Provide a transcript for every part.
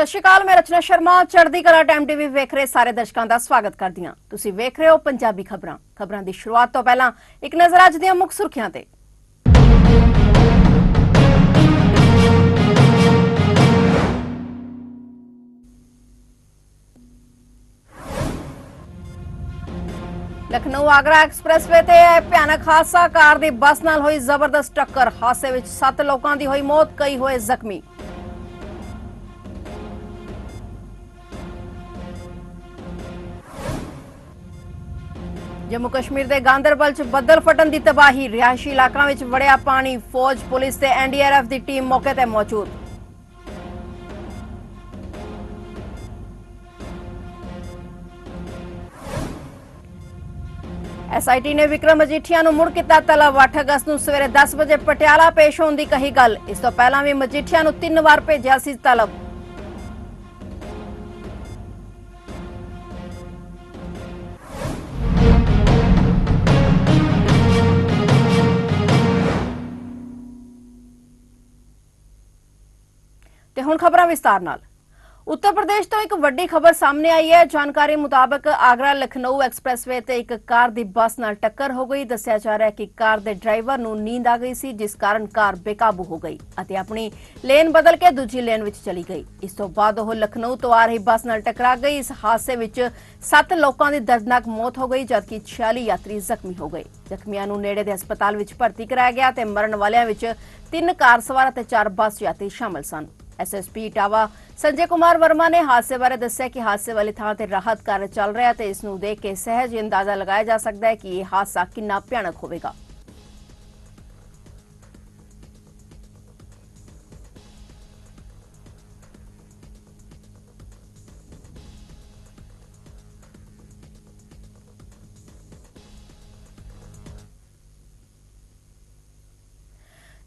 ਸਤਿ ਸ਼੍ਰੀ ਅਕਾਲ, ਮੈਂ ਰਚਨਾ ਸ਼ਰਮਾ। ਚੜ੍ਹਦੀ ਕਲਾ ਟਾਈਮ ਟੀਵੀ ਵੇਖ ਰਹੇ ਸਾਰੇ ਦਰਸ਼ਕਾਂ ਦਾ ਸਵਾਗਤ ਕਰਦੀ ਹਾਂ। ਤੁਸੀਂ ਵੇਖ ਰਹੇ ਹੋ ਪੰਜਾਬੀ ਖਬਰਾਂ। ਖਬਰਾਂ ਦੀ ਸ਼ੁਰੂਆਤ ਤੋਂ ਪਹਿਲਾਂ ਇੱਕ ਨਜ਼ਰ ਅੱਜ ਦੀਆਂ ਮੁੱਖ ਸੁਰਖੀਆਂ ਤੇ। ਲਖਨਊ ਆਗਰਾ ਐਕਸਪ੍ਰੈਸਵੇ ਤੇ ਇਹ ਭਿਆਨਕ ਹਾਦਸਾ। ਕਾਰ ਦੀ ਬੱਸ ਨਾਲ ਹੋਈ ਜ਼ਬਰਦਸਤ ਟੱਕਰ। ਹਾਦਸੇ ਵਿੱਚ 7 ਲੋਕਾਂ ਦੀ ਹੋਈ ਮੌਤ, ਕਈ ਹੋਏ ਜ਼ਖਮੀ। ਜੰਮੂ ਕਸ਼ਮੀਰ ਦੇ ਗਾਂਦਰਬਲ 'ਚ ਬੱਦਲ ਫਟਣ ਦੀ ਤਬਾਹੀ, ਰਿਹਾਇਸ਼ੀ ਇਲਾਕਿਆਂ ਵਿੱਚ ਵੜਿਆ ਪਾਣੀ, ਫੌਜ, ਪੁਲਿਸ ਤੇ ਐਨਡੀਆਰਐਫ ਦੀ ਟੀਮ ਮੌਕੇ ਤੇ ਮੌਜੂਦ। ਐਸਆਈਟੀ ਨੇ ਵਿਕਰਮ ਮਜੀਠੀਆ ਨੂੰ ਮੁੜ ਕੀਤਾ ਤਲਬ 8 ਅਗਸਤ ਨੂੰ ਸਵੇਰੇ 10 ਵਜੇ ਪਟਿਆਲਾ ਪੇਸ਼ ਹੋਣ ਦੀ ਕਹੀ ਗੱਲ। ਇਸ ਤੋਂ ਪਹਿਲਾਂ ਵੀ ਮਜੀਠੀਆ ਨੂੰ ਤਿੰਨ ਵਾਰ ਭੇਜਿਆ ਸੀ ਤਲਬ। ਹੁਣ ਖਬਰਾਂ ਵਿਸਤਾਰ ਨਾਲ। ਉੱਤਰ ਪ੍ਰਦੇਸ਼ ਤੋਂ ਇੱਕ ਵੱਡੀ ਖਬਰ ਸਾਹਮਣੇ ਆਈ ਹੈ। ਜਾਣਕਾਰੀ ਮੁਤਾਬਕ ਆਗਰਾ ਲਖਨਊ ਐਕਸਪ੍ਰੈਸਵੇ ਤੇ ਇੱਕ ਕਾਰ ਦੀ ਬੱਸ ਨਾਲ ਟੱਕਰ ਹੋ ਗਈ। ਦੱਸਿਆ ਜਾ ਰਿਹਾ ਹੈ ਕਿ ਕਾਰ ਦੇ ਡਰਾਈਵਰ ਨੂੰ ਨੀਂਦ ਆ ਗਈ ਸੀ, ਜਿਸ ਕਾਰਨ ਕਾਰ ਬੇਕਾਬੂ ਹੋ ਗਈ ਅਤੇ ਆਪਣੀ ਲੇਨ ਬਦਲ ਕੇ ਦੂਜੀ ਲੇਨ ਵਿੱਚ ਚਲੀ ਗਈ। ਇਸ ਤੋਂ ਬਾਅਦ ਉਹ ਲਖਨਊ ਤੋਂ ਆ ਰਹੀ ਬੱਸ ਨਾਲ ਟਕਰਾ ਗਈ। ਇਸ ਹਾਦਸੇ ਵਿੱਚ 7 ਲੋਕਾਂ ਦੀ ਦਰਦਨਾਕ ਮੌਤ ਹੋ ਗਈ, ਜਦਕਿ 46 ਯਾਤਰੀ ਜ਼ਖਮੀ ਹੋ ਗਏ। ਜ਼ਖਮੀਆਂ ਨੂੰ ਨੇੜੇ ਦੇ ਹਸਪਤਾਲ ਵਿੱਚ ਭਰਤੀ ਕਰਾਇਆ ਗਿਆ ਤੇ ਮਰਨ ਵਾਲਿਆਂ ਵਿੱਚ ਤਿੰਨ ਕਾਰ ਸਵਾਰ ਅਤੇ ਚਾਰ ਬੱਸ ਯਾਤਰੀ ਸ਼ਾਮਲ ਸਨ। ਐਸਐਸਪੀ ਟਾਵਾ ਸੰਜੇ ਕੁਮਾਰ ਵਰਮਾ ਨੇ ਹਾਦਸੇ ਬਾਰੇ ਦੱਸਿਆ ਕਿ ਹਾਦਸੇ ਵਾਲੀ ਥਾਂ ਤੇ ਰਾਹਤ ਕਾਰਜ ਚੱਲ ਰਿਹਾ ਤੇ ਇਸ ਨੂੰ ਦੇਖ ਕੇ ਸਹਿਜ ਅੰਦਾਜ਼ਾ ਲਗਾਇਆ ਜਾ ਸਕਦਾ ਹੈ ਕਿ ਇਹ ਹਾਦਸਾ ਕਿੰਨਾ ਭਿਆਨਕ ਹੋਵੇਗਾ।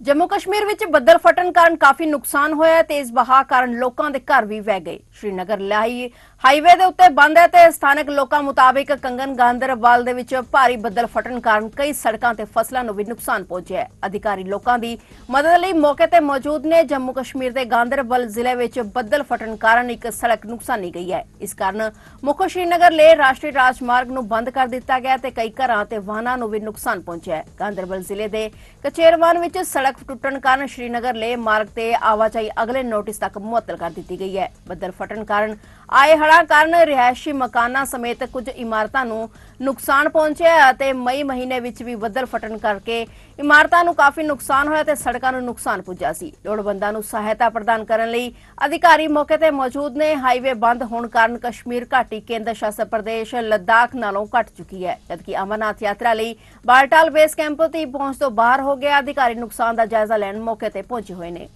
ਜੰਮੂ ਕਸ਼ਮੀਰ ਵਿੱਚ ਬੱਦਲ ਫਟਣ ਕਾਰਨ ਕਾਫੀ ਨੁਕਸਾਨ ਹੋਇਆ ਤੇ ਇਸ ਬਹਾ ਕਾਰਨ ਲੋਕਾਂ ਦੇ ਘਰ ਵੀ ਵਹਿ ਗਏ। ਸ਼੍ਰੀਨਗਰ ਲਾਈ ਹਾਈਵੇ ਦੇ ਉੱਤੇ ਬੰਦ ਹੈ ਤੇ ਸਥਾਨਕ ਲੋਕਾਂ ਮੁਤਾਬਿਕ ਕੰਗਨ ਗਾਂਦਰਬਲ ਦੇ ਵਿੱਚ ਭਾਰੀ ਬੱਦਲ ਫਟਣ ਕਾਰਨ ਕਈ ਸੜਕਾਂ ਤੇ ਫਸਲਾਂ ਨੂੰ ਵੀ ਨੁਕਸਾਨ ਪਹੁੰਚਿਆ ਹੈ। ਅਧਿਕਾਰੀ ਲੋਕਾਂ ਦੀ ਮਦਦ ਲਈ ਮੌਕੇ ਤੇ ਮੌਜੂਦ ਨੇ ਜੰਮੂ ਕਸ਼ਮੀਰ ਦੇ ਗਾਂਦਰਬਲ ਜ਼ਿਲ੍ਹੇ ਵਿੱਚ ਬੱਦਲ ਫਟਣ ਕਾਰਨ ਇੱਕ ਸੜਕ ਨੁਕਸਾਨੀ ਗਈ ਹੈ। ਇਸ ਕਾਰਨ ਮੁੱਖ ਸ਼੍ਰੀਨਗਰ ਲੇ ਰਾਸ਼ਟਰੀ ਰਾਜਮਾਰਗ ਨੂੰ ਬੰਦ ਕਰ ਦਿੱਤਾ ਗਿਆ ਤੇ ਕਈ ਘਰਾਂ ਤੇ ਵਾਹਨਾਂ ਨੂੰ ਵੀ ਨੁਕਸਾਨ ਪਹੁੰਚਿਆ ਹੈ। ਗਾਂਦਰਬਲ ਜ਼ਿਲ੍ਹੇ ਦੇ ਕਚੇਰਵਾਨ ਵਿੱਚ ਸੜਕ ਟੁੱਟਣ ਕਾਰਨ ਸ਼੍ਰੀਨਗਰ ਲੇ ਮਾਰਗ ਤੇ ਆਵਾਜਾਈ ਅਗਲੇ ਨੋਟਿਸ ਤੱਕ ਮੁਅੱਤਲ ਕਰ ਦਿੱਤੀ ਗਈ ਹੈ। ਬੱਦਲ ਫਟਣ ਕਾਰਨ ਆਏ ਹੜ੍ਹਾਂ ਕਾਰਨ ਰਿਹਾਇਸ਼ੀ ਮਕਾਨਾਂ ਸਮੇਤ ਕੁਝ ਇਮਾਰਤਾਂ ਨੂੰ ਨੁਕਸਾਨ ਪਹੁੰਚਿਆ ਅਤੇ ਮਈ ਮਹੀਨੇ ਵਿੱਚ ਵੀ ਬੱਦਲ ਫਟਣ ਕਰਕੇ ਇਮਾਰਤਾਂ ਨੂੰ ਕਾਫੀ ਨੁਕਸਾਨ ਹੋਇਆ ਤੇ ਸੜਕਾਂ ਨੂੰ ਨੁਕਸਾਨ ਪੁੱਜਾ ਸੀ। ਲੋੜਵੰਦਾਂ ਨੂੰ ਸਹਾਇਤਾ ਪ੍ਰਦਾਨ ਕਰਨ ਲਈ ਅਧਿਕਾਰੀ ਮੌਕੇ ਤੇ ਮੌਜੂਦ ਨੇ। ਹਾਈਵੇ ਬੰਦ ਹੋਣ ਕਾਰਨ ਕਸ਼ਮੀਰ ਘਾਟੀ ਕੇਂਦਰ ਸ਼ਾਸਤ ਪ੍ਰਦੇਸ਼ ਲੱਦਾਖ ਨਾਲੋਂ ਘਟ ਚੁੱਕੀ ਹੈ, ਜਦਕਿ ਅਮਰਨਾਥ ਯਾਤਰਾ ਲਈ ਬਾਲਟਾਲ ਬੇਸ ਕੈਂਪ ਤੇ ਪਹੁੰਚ ਤੋਂ ਬਾਹਰ ਹੋ ਗਿਆ। ਅਧਿਕਾਰੀ ਨੁਕਸਾਨ ਦਾ ਜਾਇਜ਼ਾ ਲੈਣ ਮੌਕੇ ਤੇ ਪਹੁੰਚੇ ਹੋਏ ਨੇ।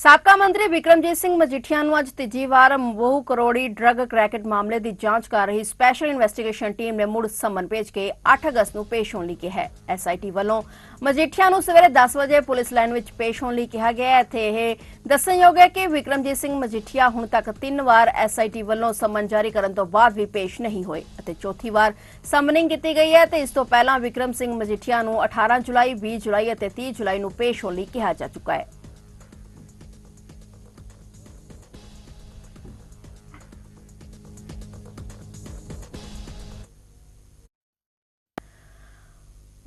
ਸਾਬਕਾ ਮੰਤਰੀ ਵਿਕਰਮਜੀਤ ਸਿੰਘ ਮਜੀਠੀਆ ਨੂੰ ਅੱਜ ਤੀਜੀ ਵਾਰ ਬਹੁ ਕਰੋੜੀ ਡਰੱਗ ਕ੍ਰੈਕਟ ਮਾਮਲੇ ਦੀ ਜਾਂਚ ਕਰ ਰਹੀ ਸਪੈਸ਼ਲ ਇਨਵੈਸਟੀਗੇਸ਼ਨ ਟੀਮ ਨੇ ਮੁੜ ਸਮਨ ਭੇਜ ਕੇ 8 ਅਗਸਤ ਨੂੰ ਪੇਸ਼ ਹੋਣ ਲਈ ਕਿਹਾ ਹੈ। ਐਸਆਈਟੀ ਵੱਲੋਂ ਮਜੀਠੀਆ ਨੂੰ ਸਵੇਰੇ 10 ਵਜੇ ਪੁਲਿਸ ਲਾਈਨ ਵਿੱਚ ਪੇਸ਼ ਹੋਣ ਲਈ ਕਿਹਾ ਗਿਆ ਹੈ। ਇੱਥੇ ਇਹ ਦੱਸਣਯੋਗ ਹੈ ਕਿ ਵਿਕਰਮਜੀਤ ਸਿੰਘ ਮਜੀਠੀਆ ਹੁਣ ਤੱਕ ਤਿੰਨ ਵਾਰ ਐਸਆਈਟੀ ਵੱਲੋਂ ਸਮਨ ਜਾਰੀ ਕਰਨ ਤੋਂ ਬਾਅਦ ਵੀ ਪੇਸ਼ ਨਹੀਂ ਹੋਏ ਅਤੇ ਚੌਥੀ ਵਾਰ ਸਮਨਿੰਗ ਕੀਤੀ ਗਈ ਹੈ ਤੇ ਇਸ ਤੋਂ ਪਹਿਲਾਂ ਵਿਕਰਮ ਸਿੰਘ ਮਜੀਠੀਆ ਨੂੰ 18 ਜੁਲਾਈ 20 ਜੁਲਾਈ ਅਤੇ 30 ਜੁਲਾਈ ਨੂੰ ਪੇਸ਼ ਹੋਣ ਲਈ ਕਿਹਾ ਜਾ ਚੁੱਕਾ ਹੈ।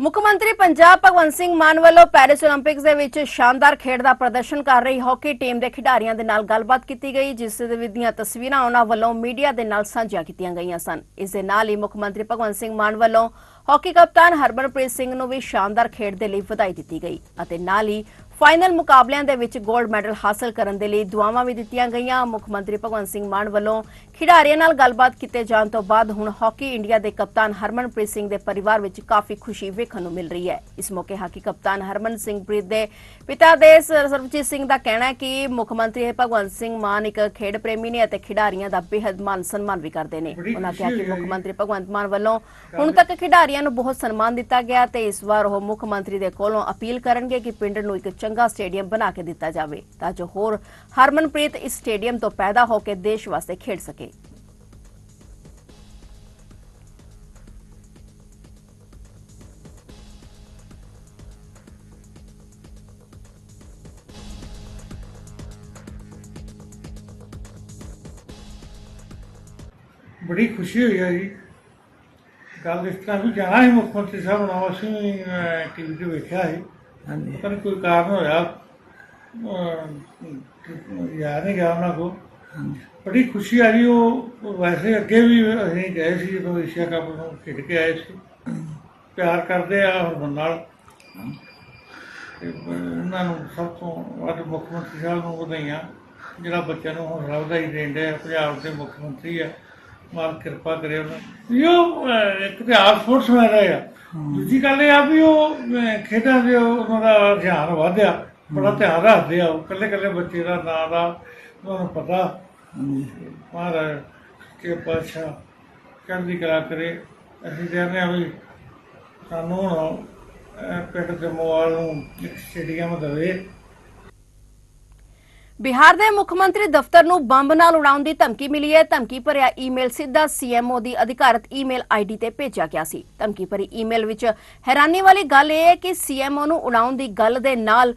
ਮੁੱਖ ਮੰਤਰੀ ਪੰਜਾਬ ਭਗਵੰਤ ਸਿੰਘ ਮਾਨ ਵੱਲੋਂ ਪੈਰਿਸ 올림픽ਸ ਦੇ ਵਿੱਚ ਸ਼ਾਨਦਾਰ ਖੇਡ ਦਾ ਪ੍ਰਦਰਸ਼ਨ ਕਰ ਰਹੀ ਹਾਕੀ ਟੀਮ ਦੇ ਖਿਡਾਰੀਆਂ ਦੇ ਨਾਲ ਗੱਲਬਾਤ ਕੀਤੀ ਗਈ, ਜਿਸ ਦੀਆਂ ਤਸਵੀਰਾਂ ਉਹਨਾਂ ਵੱਲੋਂ ਮੀਡੀਆ ਦੇ ਨਾਲ ਸਾਂਝੀਆਂ ਕੀਤੀਆਂ ਗਈਆਂ ਸਨ। ਇਸ ਦੇ ਨਾਲ ਹੀ ਮੁੱਖ ਮੰਤਰੀ ਭਗਵੰਤ ਸਿੰਘ ਮਾਨ ਵੱਲੋਂ ਹਾਕੀ ਕਪਤਾਨ ਹਰਮਨਪ੍ਰੀਤ ਸਿੰਘ ਨੂੰ ਵੀ ਸ਼ਾਨਦਾਰ ਖੇਡ ਦੇ ਲਈ ਵਧਾਈ ਦਿੱਤੀ ਗਈ ਅਤੇ ਨਾਲ ਹੀ ਫਾਈਨਲ ਮੁਕਾਬਲਿਆਂ ਦੇ ਵਿੱਚ 골ਡ ਮੈਡਲ ਹਾਸਲ ਕਰਨ ਦੇ ਲਈ ਦੁਆਵਾਂ ਵੀ ਦਿੱਤੀਆਂ ਗਈਆਂ। ਮੁੱਖ ਮੰਤਰੀ ਭਗਵੰਤ ਸਿੰਘ ਮਾਨ ਵੱਲੋਂ ਖਿਡਾਰੀਆਂ ਨਾਲ ਗੱਲਬਾਤ ਕੀਤੇ ਜਾਣ ਤੋਂ ਬਾਅਦ ਹੁਣ ਹਾਕੀ ਇੰਡੀਆ ਦੇ ਕਪਤਾਨ ਹਰਮਨਪ੍ਰੀਤ ਸਿੰਘ ਦੇ ਪਰਿਵਾਰ ਵਿੱਚ ਕਾਫੀ ਖੁਸ਼ੀ ਵੇਖਣ ਨੂੰ ਮਿਲ ਰਹੀ ਹੈ। ਇਸ ਮੌਕੇ ਹਾਕੀ ਕਪਤਾਨ ਹਰਮਨ ਸਿੰਘ ਪ੍ਰੀਤ ਦੇ ਪਿਤਾ ਦੇ ਸਰ- ਸਰਬਜੀਤ ਸਿੰਘ ਦਾ ਕਹਿਣਾ ਹੈ ਕਿ ਮੁੱਖ ਮੰਤਰੀ ਭਗਵੰਤ ਸਿੰਘ ਮਾਨ ਇੱਕ ਖੇਡ ਪ੍ਰੇਮੀ ਨੇ ਅਤੇ ਖਿਡਾਰੀਆਂ ਦਾ ਬੇਹੱਦ ਮਾਨ ਸਨਮਾਨ ਵੀ ਕਰਦੇ ਨੇ। ਉਹਨਾਂ ਕਿਹਾ ਕਿ ਮੁੱਖ ਮੰਤਰੀ ਭਗਵੰਤ ਮਾਨ ਵੱਲੋਂ ਹੁਣ ਤੱਕ ਖਿਡਾਰੀਆਂ ਨੂੰ ਬਹੁਤ ਸਨਮਾਨ ਦਿੱਤਾ ਗਿਆ ਤੇ ਇਸ ਵਾਰ ਉਹ ਮੁੱਖ ਮੰਤਰੀ ਦੇ ਕੋਲੋਂ ਅਪੀਲ ਕਰਨਗੇ ਕਿ ਪਿੰਡ ਨੂੰ ਇੱਕ ਚੰਗਾ ਸਟੇਡੀਅਮ ਬਣਾ ਕੇ ਦਿੱਤਾ ਜਾਵੇ ਤਾਂ ਜੋ ਹੋਰ ਹਰਮਨਪ੍ਰੀਤ ਇਸ ਸਟੇਡੀਅਮ ਤੋਂ ਪੈਦਾ ਹੋ ਕੇ ਦੇਸ਼ ਵਾਸਤੇ ਖੇਡ ਸਕੇ। ਬੜੀ ਖੁਸ਼ੀ ਹੋਈ ਹੈ ਜੀ। ਗੱਲ ਇਸ ਤਰ੍ਹਾਂ ਵੀ ਜਾਣਾ ਹੈ ਮੁੱਖ ਮੰਤਰੀ ਸਾਹਿਬ ਨਾਲ, ਅਸੀਂ ਟੀਵੀ 'ਤੇ ਵੇਖਿਆ ਹੈ ਹਾਂਜੀ। ਨਹੀਂ ਕੋਈ ਕਾਰਨ ਹੋਇਆ। ਅਹ, ਯਾਦ ਨਹੀਂ ਗਿਆ ਉਹਨਾਂ ਕੋ ਹਾਂਜੀ। ਬੜੀ ਖੁਸ਼ੀ ਆ ਜੀ ਉਹ ਉਹ ਵੈਸੇ ਅੱਗੇ ਵੀ ਅਸੀਂ ਗਏ ਸੀ ਜਦੋਂ ਏਸ਼ੀਆ ਕੱਪ ਨੂੰ ਖੇਡ ਕੇ ਆਏ ਸੀ। ਪਿਆਰ ਕਰਦੇ ਆ ਹਰਮਨ ਨਾਲ। ਤੇ ਉਹਨਾਂ ਨੂੰ ਸਭ ਤੋਂ ਵੱਧ ਮੁੱਖ ਮੰਤਰੀ ਸਾਹਿਬ ਨੂੰ ਵਧਾਈਆਂ। ਜਿਹੜਾ ਬੱਚਿਆਂ ਨੂੰ ਹੌਸਲਾ ਵਧਾਈ ਦੇਂਦੇ ਆ ਪੰਜਾਬ ਦੇ ਮੁੱਖ ਮੰਤਰੀ ਆ। ਮਾਲ ਕਿਰਪਾ ਕਰੇ ਉਹਨਾਂ ਵੀ ਉਹ ਇੱਕ ਤੇ ਆਪ ਸਪੋਰਟਸ ਮੈਨ ਰਹੇ ਆ। ਦੂਜੀ ਗੱਲ ਇਹ ਆ ਵੀ ਉਹ ਖੇਡਾਂ ਦੇ ਉਹ- ਉਹਨਾਂ ਦਾ ਰੁਝਾਨ ਵਧਿਆ ਬੜਾ ਧਿਆਨ ਰੱਖਦੇ ਆ ਉਹ। ਕੱਲੇ ਕੱਲੇ ਬੱਚੇ ਦਾ ਨਾਂ ਦਾ ਉਹਨਾਂ ਨੂੰ ਪਤਾ। ਮਹਾਰਾਜ ਕੇ ਪਾਤਸ਼ਾਹ ਚੜ੍ਹਦੀ ਕਲਾ ਕਰੇ। ਅਸੀਂ ਕਹਿੰਦੇ ਹਾਂ ਵੀ ਸਾਨੂੰ ਹੁਣ ਪਿੰਡ ਜੰਮੂਵਾਲ ਨੂੰ ਇੱਕ ਸਟੇਡੀਅਮ ਦੇਵੇ। ਬਿਹਾਰ ਦੇ ਮੁੱਖ ਮੰਤਰੀ ਦਫ਼ਤਰ ਨੂੰ ਬੰਬ ਨਾਲ ਉਡਾਉਣ ਦੀ ਧਮਕੀ ਮਿਲੀ ਹੈ। ਧਮਕੀ ਭਰਿਆ ਈਮੇਲ ਸਿੱਧਾ ਸੀਐਮਓ ਦੀ ਅਧਿਕਾਰਤ ਈਮੇਲ ਆਈਡੀ ਤੇ ਭੇਜਿਆ ਗਿਆ ਸੀ। ਧਮਕੀ ਭਰੀ ਈਮੇਲ ਵਿੱਚ ਹੈਰਾਨੀ ਵਾਲੀ ਗੱਲ ਇਹ ਹੈ ਕਿ ਸੀਐਮਓ ਨੂੰ ਉਡਾਉਣ ਦੀ ਗੱਲ ਦੇ ਨਾਲ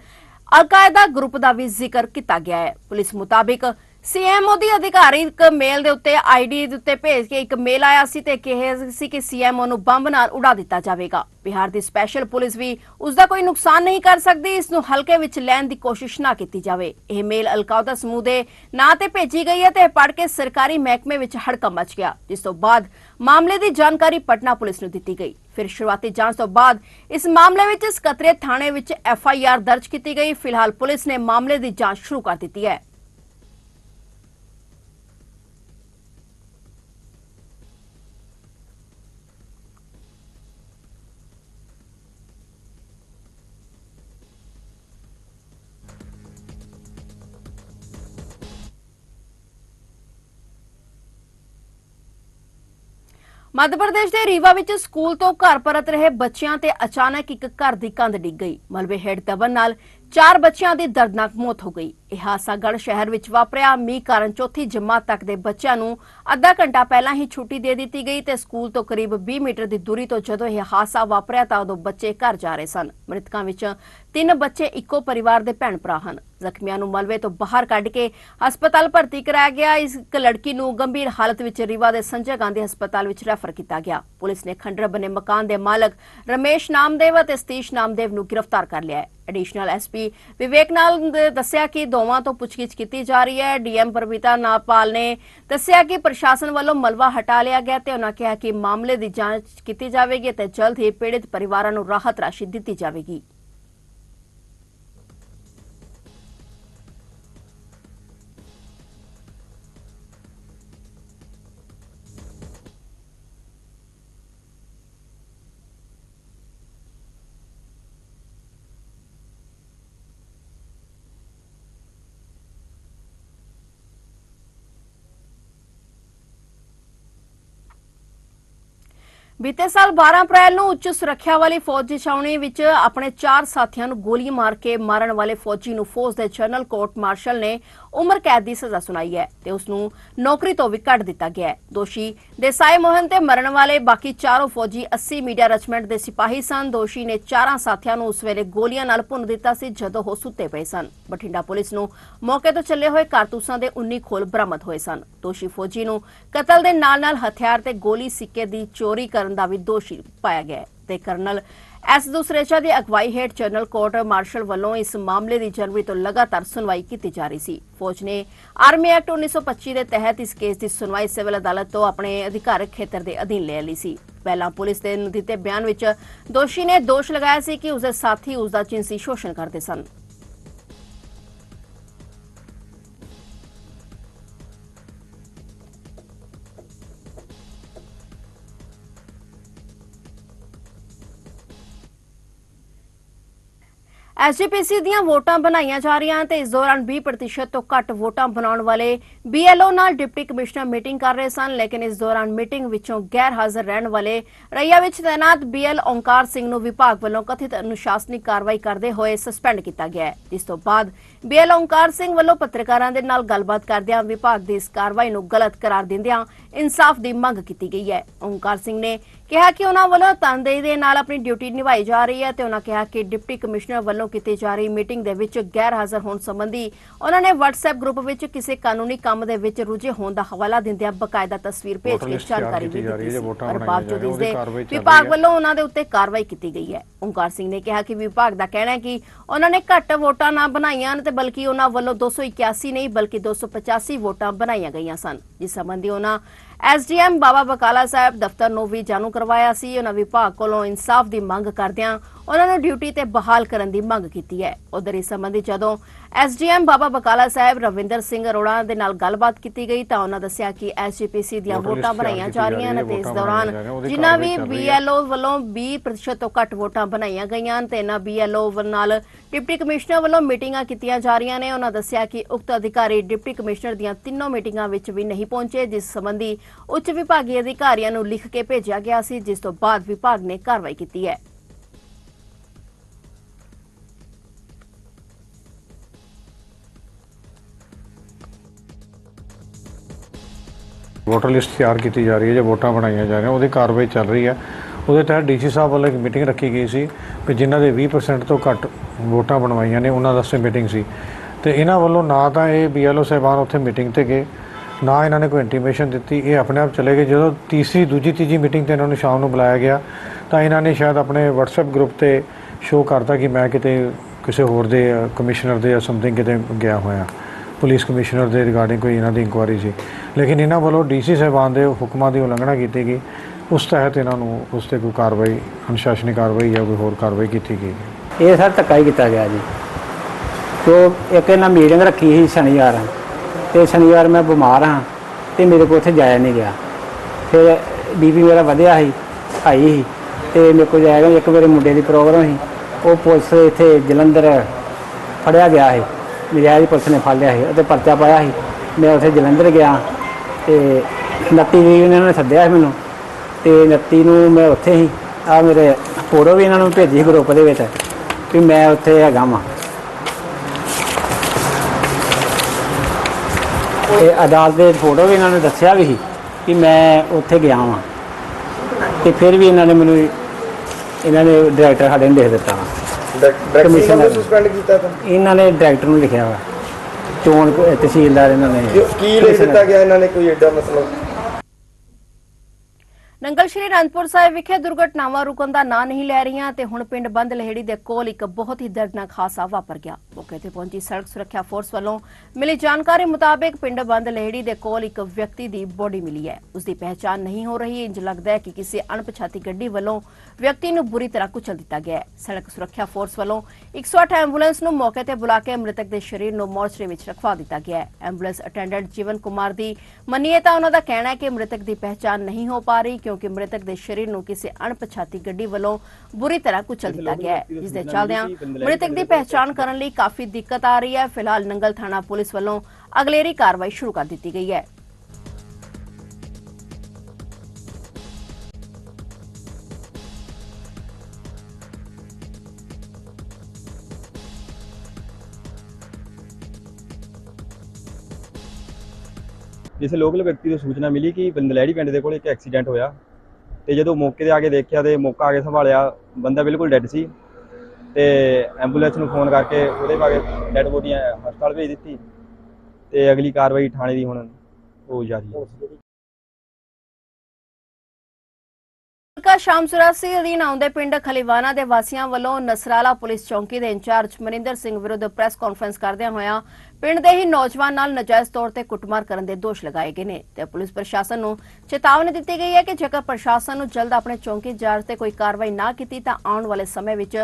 ਅਲਕਾਇਦਾ ਗਰੁੱਪ ਦਾ ਵੀ ਜ਼ਿਕਰ ਕੀਤਾ ਗਿਆ ਹੈ। ਪੁਲਿਸ ਮੁਤਾਬਿਕ ਸੀਐਮਓ ਦੀ ਅਧਿਕਾਰਿਕ ਮੇਲ ਦੇ ਉੱਤੇ ਆਈਡੀ ਦੇ ਉੱਤੇ ਭੇਜ ਕੇ ਇੱਕ ਮੇਲ ਆਇਆ ਸੀ ਤੇ ਕਿਹਾ ਸੀ ਕਿ ਸੀਐਮਓ ਨੂੰ ਬੰਬ ਨਾਲ ਉਡਾ ਦਿੱਤਾ ਜਾਵੇਗਾ। ਬਿਹਾਰ ਦੀ ਸਪੈਸ਼ਲ ਪੁਲਿਸ ਵੀ ਉਸ ਦਾ ਕੋਈ ਨੁਕਸਾਨ ਨਹੀਂ ਕਰ ਸਕਦੀ, ਇਸ ਨੂੰ ਹਲਕੇ ਵਿੱਚ ਲੈਣ ਦੀ ਕੋਸ਼ਿਸ਼ ਨਾ ਕੀਤੀ ਜਾਵੇ। ਇਹ ਮੇਲ ਅਲਕਾਇਦਾ ਸਮੂਹ ਦੇ ਨਾਂ ਤੇ ਭੇਜੀ ਗਈ ਹੈ ਤੇ ਪੜ੍ਹ ਕੇ ਸਰਕਾਰੀ ਮਹਿਕਮੇ ਵਿੱਚ ਹੜਕੰਪ ਮਚ ਗਿਆ, ਜਿਸ ਤੋਂ ਬਾਅਦ ਮਾਮਲੇ ਦੀ ਜਾਣਕਾਰੀ ਪਟਨਾ ਪੁਲਿਸ ਨੂੰ ਦਿੱਤੀ ਗਈ। ਫਿਰ ਸ਼ੁਰੂਆਤੀ ਜਾਂਚ ਤੋਂ ਬਾਅਦ ਇਸ ਮਾਮਲੇ ਵਿੱਚ ਸਕੱਤਰੇਤ ਥਾਣੇ ਵਿੱਚ ਐਫ ਆਈ ਆਰ ਦਰਜ ਕੀਤੀ ਗਈ। ਫਿਲਹਾਲ ਪੁਲਿਸ ਨੇ ਮਾਮਲੇ ਦੀ ਜਾਂਚ ਸ਼ੁਰੂ ਕਰ ਦਿੱਤੀ ਹੈ। ਮੱਧ ਪ੍ਰਦੇਸ਼ ਦੇ ਰੀਵਾ ਵਿੱਚ ਸਕੂਲ ਤੋਂ ਘਰ ਪਰਤ ਰਹੇ ਬੱਚਿਆਂ ਤੇ ਅਚਾਨਕ ਇੱਕ ਘਰ ਦੀ ਕੰਧ ਡਿੱਗ ਗਈ। ਮਲਬੇ ਹੇਠ ਦਬਣ ਨਾਲ ਚਾਰ ਬੱਚਿਆਂ ਦੀ ਦਰਦਨਾਕ ਮੌਤ ਹੋ ਗਈ। ਇਹ ਹਾਦਸਾ ਗੜ ਸ਼ਹਿਰ ਵਿੱਚ ਵਾਪਰਿਆ। ਮੀਂਹ ਕਾਰਨ ਚੌਥੀ ਜਮਾਤ ਤੱਕ ਦੇ ਬੱਚਿਆਂ ਨੂੰ ਅੱਧਾ ਘੰਟਾ ਪਹਿਲਾਂ ਹੀ ਛੁੱਟੀ ਦੇ ਦਿੱਤੀ ਗਈ ਤੇ ਸਕੂਲ ਤੋਂ ਕਰੀਬ 20 ਮੀਟਰ ਦੀ ਦੂਰੀ ਤੋਂ ਜਦੋਂ ਇਹ ਹਾਦਸਾ ਵਾਪਰਿਆ ਤਾਂ ਉਦੋਂ ਬੱਚੇ ਘਰ ਜਾ ਰਹੇ ਸਨ। ਮ੍ਰਿਤਕਾਂ ਵਿੱਚ ਤਿੰਨ ਬੱਚੇ, ਇੱਕੋ ਪਰਿਵਾਰ ਦੇ ਭੈਣ ਭਰਾ ਹਨ। ਜ਼ਖਮੀਆਂ ਨੂੰ ਮਲਵੇ ਤੋਂ ਬਾਹਰ ਕੱਢ ਕੇ ਹਸਪਤਾਲ ਭਰਤੀ ਕਰਾਇਆ ਗਿਆ। ਇਸ ਇੱਕ ਲੜਕੀ ਨੂੰ ਗੰਭੀਰ ਹਾਲਤ ਵਿੱਚ ਰੀਵਾ ਦੇ ਸੰਜੇ ਗਾਂਧੀ ਹਸਪਤਾਲ ਵਿੱਚ ਰੈਫਰ ਕੀਤਾ ਗਿਆ। ਪੁਲਿਸ ਨੇ ਖੰਡਰ ਬਨੇ ਮਕਾਨ ਦੇ ਮਾਲਕ ਰਮੇਸ਼ ਨਾਮਦੇਵ ਅਤੇ ਸਤੀਸ਼ ਨਾਮਦੇਵ ਨੂੰ ਗ੍ਰਿਫਤਾਰ ਕਰ ਲਿਆ ਹੈ। ਐਡੀਸ਼ਨਲ ਐਸਪੀ ਵਿਵੇਕ ਨਾਲ ਦ- ਦੱਸਿਆ ਕਿ ਦੋਵਾਂ ਤੋਂ ਪੁੱਛਗਿੱਛ ਕੀਤੀ ਜਾ ਰਹੀ ਹੈ। ਡੀਐਮ ਪਰਮਿਤਾ ਨਾਪਾਲ ਨੇ ਦੱਸਿਆ ਕਿ ਪ੍ਰਸ਼ਾਸਨ ਵੱਲੋਂ ਮਲਬਾ ਹਟਾ ਲਿਆ ਗਿਆ ਤੇ ਉਹਨਾਂ ਕਿਹਾ ਕਿ ਮਾਮਲੇ ਦੀ ਜਾਂਚ ਕੀਤੀ ਜਾਵੇਗੀ ਤੇ ਜਲਦ ਹੀ ਪੀੜਿਤ ਪਰਿਵਾਰਾਂ ਨੂੰ ਰਾਹਤ ਰਾਸ਼ੀ ਦਿੱਤੀ ਜਾਵੇਗੀ। ਬੀਤੇ ਸਾਲ 12 ਅਪ੍ਰੈਲ ਨੂੰ ਉੱਚ ਸੁਰੱਖਿਆ ਵਾਲੀ ਫੌਜੀ ਛਾਉਣੀ ਵਿੱਚ ਆਪਣੇ ਚਾਰ ਸਾਥੀਆਂ ਨੂੰ ਗੋਲੀ ਮਾਰ ਕੇ ਮਾਰਨ ਵਾਲੇ ਫੌਜੀ ਨੂੰ ਫੌਜ ਦੇ ਜਨਰਲ ਕੋਰਟ ਮਾਰਸ਼ਲ ਨੇ ਉਮਰ ਕੈਦ ਦੀ ਸਜ਼ਾ ਸੁਣਾਈ ਹੈ ਤੇ ਉਸ ਨੂੰ ਨੌਕਰੀ ਤੋਂ ਵੀ ਕੱਢ ਦਿੱਤਾ ਗਿਆ ਹੈ। ਦੋਸ਼ੀ ਦੇਸਾਈ ਮੋਹਨ ਤੇ ਮਰਨ ਵਾਲੇ ਬਾਕੀ ਚਾਰੋਂ ਫੌਜੀ 80 ਮੀਡੀਆ ਰਚਮੈਂਟ ਦੇ ਸਿਪਾਹੀ ਸਨ। ਦੋਸ਼ੀ ਨੇ ਚਾਰਾਂ ਸਾਥੀਆਂ ਨੂੰ ਉਸ ਵੇਲੇ ਗੋਲੀਆਂ ਨਾਲ ਭੁੰਨ ਦਿੱਤਾ ਸੀ ਜਦੋਂ ਉਹ ਸੁੱਤੇ ਪਏ ਸਨ। ਬਠਿੰਡਾ ਪੁਲਿਸ ਨੂੰ ਮੌਕੇ ਤੋਂ ਚੱਲੇ ਹੋਏ ਕਾਰਤੂਸਾਂ ਦੇ 19 ਖੋਲ ਬਰਾਮਦ ਹੋਏ ਸਨ। ਦੋਸ਼ੀ ਫੌਜੀ ਨੂੰ ਕਤਲ ਦੇ ਨਾਲ-ਨਾਲ ਹਥਿਆਰ ਤੇ ਗੋਲੀ ਸਿੱਕੇ ਦੀ ਚੋਰੀ ਕਰਨ ਦਾ ਵੀ ਦੋਸ਼ੀ ਪਾਇਆ ਗਿਆ ਤੇ ਕਰਨਲ ਐਸ ਦੁਸਰੇਚਾ ਦੀ ਅਗਵਾਈ ਹੇਠ ਜਨਰਲ ਕੋਰਟ ਮਾਰਸ਼ਲ ਵੱਲੋਂ ਇਸ ਮਾਮਲੇ ਦੀ ਜਨਵਰੀ ਤੋਂ ਲਗਾਤਾਰ ਸੁਣਵਾਈ ਕੀਤੀ ਜਾ ਰਹੀ ਸੀ। ਫੌਜ ਨੇ ਆਰਮੀ ਐਕਟ 1925 ਦੇ ਤਹਿਤ ਇਸ ਕੇਸ ਦੀ ਸੁਣਵਾਈ ਸਿਵਲ ਅਦਾਲਤ ਤੋਂ ਆਪਣੇ ਅਧਿਕਾਰਕ ਖੇਤਰ ਦੇ ਅਧੀਨ ਲੈ ਲਈ ਸੀ। ਪਹਿਲਾਂ ਪੁਲਿਸ ਦੇ ਦਿੱਤੇ ਬਿਆਨ ਵਿੱਚ ਦੋਸ਼ੀ ਨੇ ਦੋਸ਼ ਲਗਾਇਆ ਸੀ ਕਿ ਉਸਦੇ ਸਾਥੀ ਉਸ ਦਾ ਜਿਨਸੀ ਸ਼ੋਸ਼ਣ ਕਰਦੇ ਸਨ। ਐਸਜੀਪੀਸੀ ਦੀਆਂ ਵੋਟਾਂ ਬਣਾਈਆਂ ਜਾ ਰਹੀਆਂ ਤੇ ਇਸ ਦੌਰਾਨ 20% ਤੋਂ ਘੱਟ ਵੋਟਾਂ ਬਣਾਉਣ ਵਾਲੇ ਬੀਐਲਓ ਨਾਲ ਡਿਪਟੀ ਕਮਿਸ਼ਨਰ ਮੀਟਿੰਗ ਕਰ ਰਹੇ ਸਨ, ਲੇਕਿਨ ਇਸ ਦੌਰਾਨ ਮੀਟਿੰਗ ਵਿੱਚੋਂ ਗੈਰ ਹਾਜ਼ਰ ਰਹਿਣ ਵਾਲੇ ਰਈਆ ਵਿੱਚ ਤੈਨਾਤ ਬੀਐਲ ਓੰਕਾਰ ਸਿੰਘ ਨੂੰ ਵਿਭਾਗ ਵੱਲੋਂ ਕਥਿਤ ਅਨੁਸ਼ਾਸਨਿਕ ਕਾਰਵਾਈ ਕਰਦੇ ਹੋਏ ਸਸਪੈਂਡ ਕੀਤਾ ਗਿਆ ਹੈ। ਜਿਸ ਤੋਂ ਬਾਅਦ ਬੀਐਲ ਓਂਕਾਰ ਸਿੰਘ ਵੱਲੋਂ ਪੱਤਰਕਾਰਾਂ ਦੇ ਨਾਲ ਗੱਲਬਾਤ ਕਰਦਿਆਂ ਵਿਭਾਗ ਦੀ ਇਸ ਕਾਰਵਾਈ ਨੂੰ ਗਲਤ ਕਰਾਰ ਦਿੰਦਿਆਂ ਇਨਸਾਫ ਦੀ ਮੰਗ ਕੀਤੀ ਗਈ ਹੈ। ਓਂਕਾਰ ਸਿੰਘ ਨੇ ਕਿਹਾ ਕਿ ਉਹਨਾਂ ਵੱਲੋਂ ਤਨਦੇਹੀ ਦੇ ਨਾਲ ਆਪਣੀ ਡਿਊਟੀ ਨਿਭਾਈ ਜਾ ਰਹੀ ਹੈ ਤੇ ਉਹਨਾਂ ਕਿਹਾ ਕਿ ਡਿਪਟੀ ਕਮਿਸ਼ਨਰ ਵੱਲੋਂ ਕੀਤੀ ਜਾ ਰਹੀ ਮੀਟਿੰਗ ਦੇ ਵਿੱਚ ਗੈਰ ਹਾਜ਼ਰ ਹੋਣ ਸੰਬੰਧੀ ਉਹਨਾਂ ਨੇ WhatsApp ਗਰੁੱਪ ਵਿੱਚ ਕਿਸੇ ਕਾਨੂੰਨੀ ਕੰਮ ਦੇ ਵਿੱਚ ਰੁੱਝੇ ਹੋਣ ਦਾ ਹਵਾਲਾ ਦਿੰਦਿਆਂ ਬਕਾਇਦਾ ਤਸਵੀਰ ਭੇਜ ਕੇ ਜਾਣਕਾਰੀ ਵੀ ਦਿੱਤੀ ਸੀ। ਪਰ ਬਾਵਜੂਦ ਇਸ ਦੇ ਵਿਭਾਗ। ਵੱਲੋਂ ਉਹਨਾਂ ਦੇ ਉੱਤੇ ਕਾਰਵਾਈ ਕੀਤੀ ਗਈ ਹੈ। ਓਂਕਾਰ ਸਿੰਘ ਨੇ ਕਿਹਾ ਕਿ ਵਿਭਾਗ ਦਾ ਕਹਿਣਾ ਹੈ ਕਿ ਉਹਨਾਂ ਨੇ ਘੱਟ ਵੋਟਾਂ ਨਾ ਬਣਾਈਆਂ ਤੇ ਬਲਕਿ ਉਹਨਾਂ ਵੱਲੋਂ 281 ਨਹੀਂ ਬਲਕਿ 285 ਵੋਟਾਂ ਬਣਾਈਆਂ ਗਈਆਂ ਸਨ। ਜਿਸ ਸੰਬੰਧੀ ਉਹਨਾਂ ਐਸਡੀਐਮ ਬਾਬਾ ਬਕਾਲਾ ਸਾਹਿਬ ਦਫ਼ਤਰ ਨੂੰ ਵੀ ਜਾਣੂ ਕਰਵਾਇਆ ਸੀ। ਉਹਨਾਂ ਵਿਭਾਗ ਕੋਲੋਂ ਇਨਸਾਫ ਦੀ ਮੰਗ ਕਰਦਿਆਂ ਉਹਨਾਂ ਨੂੰ ਡਿਊਟੀ ਤੇ ਬਹਾਲ ਕਰਨ ਦੀ ਮੰਗ ਕੀਤੀ ਹੈ। ਉਧਰ ਇਸ ਸੰਬੰਧੀ ਜਦੋਂ ਐਸਡੀਐਮ ਬਾਬਾ ਬਕਾਲਾ ਸਾਹਿਬ ਰਵਿੰਦਰ ਸਿੰਘ ਅਰੋੜਾ ਦੇ ਨਾਲ ਗੱਲਬਾਤ ਕੀਤੀ ਗਈ ਤਾਂ ਉਹਨਾਂ ਦੱਸਿਆ ਕਿ ਐਸਜੀਪੀਸੀ ਦੀਆਂ ਵੋਟਾਂ ਬਣਾਈਆਂ ਜਾ ਰਹੀਆਂ ਨੇ ਤੇ ਇਸ ਦੌਰਾਨ ਜਿਨ੍ਹਾਂ ਵੀ। ਬੀਐਲਓ ਵੱਲੋਂ 20% ਤੋਂ ਘੱਟ ਵੋਟਾਂ ਬਣਾਈਆਂ ਗਈਆਂ ਹਨ ਤੇ ਇਹਨਾਂ ਬੀਐਲਓ ਨਾਲ ਡਿਪਟੀ ਕਮਿਸ਼ਨਰ ਵੱਲੋਂ ਮੀਟਿੰਗਾਂ ਕੀਤੀਆਂ ਜਾ ਰਹੀਆਂ ਨੇ। ਉਹਨਾਂ ਦੱਸਿਆ ਕਿ ਉਕਤ ਅਧਿਕਾਰੀ ਡਿਪਟੀ ਕਮਿਸ਼ਨਰ ਦੀਆਂ ਤਿੰਨੋਂ ਮੀਟਿੰਗਾਂ ਵਿੱਚ ਵੀ ਨਹੀਂ ਪਹੁੰਚੇ ਜਿਸ ਸੰਬੰਧੀ ਉੱਚ ਵਿਭਾਗੀ ਅਧਿਕਾਰੀਆਂ ਨੂੰ ਲਿਖ ਕੇ ਭੇਜਿਆ ਗਿਆ ਸੀ ਜਿਸ ਤੋਂ ਬਾਅਦ ਵਿਭਾਗ ਨੇ ਕਾਰਵਾਈ ਕੀਤੀ ਹੈ। ਵੋਟਰ ਲਿਸਟ ਤਿਆਰ ਕੀਤੀ ਜਾ ਰਹੀ ਹੈ, ਜਾਂ ਵੋਟਾਂ ਬਣਾਈਆਂ ਜਾ ਰਹੀਆਂ, ਉਹਦੀ ਕਾਰਵਾਈ ਚੱਲ ਰਹੀ ਹੈ। ਉਹਦੇ ਤਹਿਤ ਡੀਸੀ ਸਾਹਿਬ ਵੱਲੋਂ ਇੱਕ ਮੀਟਿੰਗ ਰੱਖੀ ਗਈ ਸੀ ਕਿ ਜਿਨ੍ਹਾਂ ਦੇ 20% ਤੋਂ ਘੱਟ ਵੋਟਾਂ ਬਣਵਾਈਆਂ ਨੇ, ਉਹਨਾਂ ਵਾਸਤੇ ਮੀਟਿੰਗ ਸੀ। ਤੇ ਇਹਨਾਂ ਵੱਲੋਂ ਨਾ ਤਾਂ ਇਹ ਬੀਐਲਓ ਸਾਹਿਬਾਨ ਉੱਥੇ ਮੀਟਿੰਗ ਤੇ ਗਏ, ਨਾ ਇਹਨਾਂ ਨੇ ਕੋਈ ਇੰਟੀਮੇਸ਼ਨ ਦਿੱਤੀ, ਇਹ ਆਪਣੇ ਆਪ ਚਲੇ ਗਏ। ਜਦੋਂ ਤੀਸਰੀ, ਦੂਜੀ, ਤੀਜੀ ਮੀਟਿੰਗ ਤੇ ਇਹਨਾਂ ਨੂੰ ਸ਼ਾਮ ਨੂੰ ਬੁਲਾਇਆ ਗਿਆ, ਤਾਂ ਇਹਨਾਂ ਨੇ ਸ਼ਾਇਦ ਆਪਣੇ WhatsApp ਗਰੁੱਪ ਤੇ ਸ਼ੋਅ ਕਰਤਾ ਕਿ ਮੈਂ ਕਿਤੇ ਕਿਸੇ ਹੋਰ ਦੇ ਕਮਿਸ਼ਨਰ ਦੇ ਜਾਂ ਸਮਥਿੰਗ ਕਿਤੇ ਗਿਆ ਹੋਇਆ। ਪੁਲਿਸ ਕਮਿਸ਼ਨਰ ਦੇ ਰਿਗਾਰਡਿੰਗ ਕੋਈ ਇਹਨਾਂ ਦੀ ਇਨਕੁਆਇਰੀ ਸੀ। ਲੇਕਿਨ ਇਹਨਾਂ ਵੱਲੋਂ ਡੀਸੀ ਸਾਹਿਬਾਨ ਦੇ ਹੁਕਮਾਂ ਦੀ ਉਲੰਘਣਾ ਕੀਤੀ ਗਈ। ਉਸ ਤਹਿਤ ਇਹਨਾਂ ਨੂੰ ਉਸ ਤੇ ਕੋਈ ਕਾਰਵਾਈ, ਅਨੁਸ਼ਾਸਨੀ ਕਾਰਵਾਈ ਜਾਂ ਕੋਈ ਹੋਰ ਕਾਰਵਾਈ ਕੀਤੀ ਗਈ। ਇਹ ਸਰ ਧੱਕਾ ਹੀ ਕੀਤਾ ਗਿਆ ਜੀ। ਤੋ ਇੱਕ ਇਹਨਾਂ ਮੀਟਿੰਗ ਰੱਖੀ ਸੀ ਸ਼ਨੀਵਾਰ। ਤੇ ਸ਼ਨੀਵਾਰ ਮੈਂ ਬਿਮਾਰ ਹਾਂ ਤੇ ਮੇਰੇ ਕੋਲ ਉੱਥੇ ਜਾਇਆ ਨਹੀਂ ਗਿਆ। ਫਿਰ ਬੀਬੀ ਮੇਰਾ ਵਧਿਆ ਸੀ, ਆਈ ਸੀ ਤੇ ਮੇਰੇ ਕੋਲ ਜਾਇਆ ਗਿਆ। ਇੱਕ ਮੇਰੇ ਮੁੰਡੇ ਦੀ ਪ੍ਰੋਗਰਾਮ ਸੀ। ਉਹ ਪੁਲਿਸ ਇੱਥੇ ਜਲੰਧਰ ਫੜਿਆ ਗਿਆ ਸੀ। ਨਜਾਇਜ਼ ਪੁਲਿਸ ਨੇ ਫੜ ਲਿਆ ਸੀ ਉਹਤੇ ਪਰਚਾ ਪਾਇਆ ਸੀ। ਮੈਂ ਉੱਥੇ ਜਲੰਧਰ ਗਿਆ ਤੇ 29 ਵੀ ਇਹਨਾਂ ਨੇ ਸੱਦਿਆ ਸੀ ਮੈਨੂੰ ਤੇ 29 ਨੂੰ ਮੈਂ ਉੱਥੇ ਹੀ ਆ ਮੇਰੇ ਫੋਟੋ ਵੀ ਇਹਨਾਂ ਨੂੰ ਭੇਜੀ ਸੀ ਗਰੁੱਪ ਦੇ ਵਿੱਚ ਵੀ ਮੈਂ ਉੱਥੇ ਹੈਗਾ ਵਾਂ। ਤੇ ਅਦਾਲਤ ਦੇ ਫੋਟੋ ਵੀ ਇਹਨਾਂ ਨੇ ਦੱਸਿਆ ਵੀ ਸੀ ਕਿ ਮੈਂ ਉੱਥੇ ਗਿਆ ਵਾਂ। ਤੇ ਫਿਰ ਵੀ ਇਹਨਾਂ ਨੇ ਮੈਨੂੰ, ਇਹਨਾਂ ਨੇ ਡਾਇਰੈਕਟਰ ਸਾਡੇ ਨੂੰ ਦੇਖ ਦਿੱਤਾ। ਵਾ ਡਾਇਰੈਕਟਰ ਨੂੰ Commissioner। ਸਸਪੈਂਡ ਕੀਤਾ ਤਾਂ? ਇਹਨਾਂ ਨੇ ਡਾਇਰੈਕਟਰ ਨੂੰ ਲਿਖਿਆ ਵਾ। ਚੋਣ ਤਹਿਸੀਲਦਾਰ ਇਹਨਾਂ ਨੇ ਕੀ ਲਿਖ ਦਿੱਤਾ ਗਿਆ ਇਹਨਾਂ ਨੇ ਕੋਈ ਐਡਾ ਮਤਲਬ? ਨੰਗਲ ਸ਼੍ਰੀ ਅਨੰਦਪੁਰ ਸਾਹਿਬ ਵਿਖੇ ਦੁਰਘਟਨਾਵਾਂ ਰੁਕਣ ਦਾ ਨਾਂ ਨਹੀਂ ਲੈ ਰਹੀਆਂ ਤੇ ਹੁਣ ਪਿੰਡ ਬੰਦ ਲਹਿੜੀ ਦੇ ਕੋਲ ਇੱਕ ਬਹੁਤ ਹੀ ਦਰਦਨਾਕ ਹਾਦਸਾ ਵਾਪਰ ਗਿਆ। ਮੌਕੇ ਤੇ ਪਹੁੰਚੀ ਸੜਕ ਸੁਰੱਖਿਆ ਫੋਰਸ ਵੱਲੋਂ ਮਿਲੀ ਜਾਣਕਾਰੀ ਮੁਤਾਬਕ ਪਿੰਡ ਬੰਦ ਲਹੇੜੀ ਦੇ ਕੋਲ ਇੱਕ ਵਿਅਕਤੀ ਦੀ ਬੋਡੀ ਮਿਲੀ ਹੈ। ਉਸ ਦੀ ਪਹਿਚਾਣ ਨਹੀਂ ਹੋ ਰਹੀ, ਇੰਜ ਲੱਗਦਾ ਹੈ ਕਿ ਕਿਸੇ ਅਣਪਛਾਤੀ ਗੱਡੀ ਵੱਲੋਂ ਵਿਅਕਤੀ ਨੂੰ ਬੁਰੀ ਤਰ੍ਹਾਂ ਕੁਚਲ ਦਿੱਤਾ ਗਿਆ ਹੈ। ਸੜਕ ਸੁਰੱਖਿਆ ਫੋਰਸ ਵੱਲੋਂ 108 ਐਂਬੂਲੈਂਸ ਨੂੰ ਮੌਕੇ ਤੇ ਬੁਲਾ ਕੇ ਮ੍ਰਿਤਕ ਦੇ ਸਰੀਰ ਨੂੰ ਮੋਰਚਰੀ ਵਿੱਚ ਰਖਵਾ ਦਿੱਤਾ ਗਿਆ ਹੈ। ਐਂਬੂਲੈਂਸ ਅਟੈਂਡੈਂਟ ਜੀਵਨ ਕੁਮਾਰ ਦੀ ਮੰਨੀਏ ਤਾਂ ਉਹਨਾਂ ਦਾ ਕਹਿਣਾ ਹੈ ਕਿ ਮ੍ਰਿਤਕ ਦੀ ਪਹਿਚਾਣ ਨਹੀਂ ਹੋ ਪਾ ਰਹੀ ਕਿਉਂ ਕਿਉਂਕਿ ਮ੍ਰਿਤਕ ਦੇ ਸਰੀਰ ਨੂੰ ਕਿਸੇ ਅਣਪਛਾਤੀ ਗੱਡੀ ਵੱਲੋਂ ਬੁਰੀ ਤਰ੍ਹਾਂ ਕੁਚਲ ਦਿੱਤਾ ਗਿਆ ਹੈ। ਜਿਸ ਦੇ ਚੱਲਦਿਆਂ ਮ੍ਰਿਤਕ ਦੀ ਪਹਿਚਾਣ ਕਰਨ ਲਈ ਕਾਫੀ ਦਿੱਕਤ ਆ ਰਹੀ ਹੈ। ਫਿਲਹਾਲ ਨੰਗਲ ਥਾਣਾ ਪੁਲਿਸ ਵੱਲੋਂ ਅਗਲੇਰੀ ਕਾਰਵਾਈ ਸ਼ੁਰੂ ਕਰ ਦਿੱਤੀ ਗਈ ਹੈ। ਕਿਸੇ ਲੋਕਲ ਵਿਅਕਤੀ ਤੋਂ ਸੂਚਨਾ ਮਿਲੀ ਕਿ ਬੰਦਲੈੜੀ ਪਿੰਡ ਦੇ ਕੋਲ ਇੱਕ ਐਕਸੀਡੈਂਟ ਹੋਇਆ ਤੇ ਜਦੋਂ ਮੌਕੇ ਤੇ ਆ ਕੇ ਦੇਖਿਆ ਤੇ ਮੌਕਾ ਆ ਕੇ ਸੰਭਾਲਿਆ, ਬੰਦਾ ਬਿਲਕੁਲ ਡੈੱਡ ਸੀ ਤੇ ਐਂਬੂਲੈਂਸ ਨੂੰ ਫੋਨ ਕਰਕੇ ਉਹਦੇ ਬਾਰੇ ਡੈੱਡ ਬੋਡੀ ਹਸਪਤਾਲ ਭੇਜ ਦਿੱਤੀ ਤੇ ਅਗਲੀ ਕਾਰਵਾਈ ਥਾਣੇ ਦੀ ਹੁਣ ਹੋ ਜਾਰੀ ਹੈ। ਹਲਕਾ ਸ਼ਾਮ ਅਧੀਨ ਆਉਂਦੇ ਪਿੰਡ ਖਲੀਵਾਨਾ ਦੇ ਵਾਸੀਆਂ ਵੱਲੋਂ ਨਸਰਾਲਾ ਪੁਲਿਸ ਚੌਂਕੀ ਦੇ ਇੰਚਾਰਜ ਮਨਿੰਦਰ ਸਿੰਘ ਵਿਰੁੱਧ ਪ੍ਰੈਸ ਕਾਨਫਰੰਸ ਕਰਦਿਆਂ ਹੋਇਆਂ ਪਿੰਡ ਦੇ ਹੀ ਨੌਜਵਾਨ ਨਾਲ ਨਜਾਇਜ਼ ਤੌਰ ਤੇ ਕੁੱਟਮਾਰ ਕਰਨ ਦੇ ਦੋਸ਼ ਲਗਾਏ ਗਏ ਨੇ ਤੇ ਪੁਲਿਸ ਪ੍ਰਸ਼ਾਸਨ ਨੂੰ ਚੇਤਾਵਨੀ ਦਿੱਤੀ ਗਈ ਹੈ ਕਿ ਜੇਕਰ ਪ੍ਰਸ਼ਾਸਨ ਨੂੰ ਜਲਦ ਆਪਣੇ ਚੌਕੀ ਇੰਚਾਰਜ ਤੇ ਕੋਈ ਕਾਰਵਾਈ ਨਾ ਕੀਤੀ ਤਾਂ ਆਉਣ ਵਾਲੇ ਸਮੇਂ ਵਿੱਚ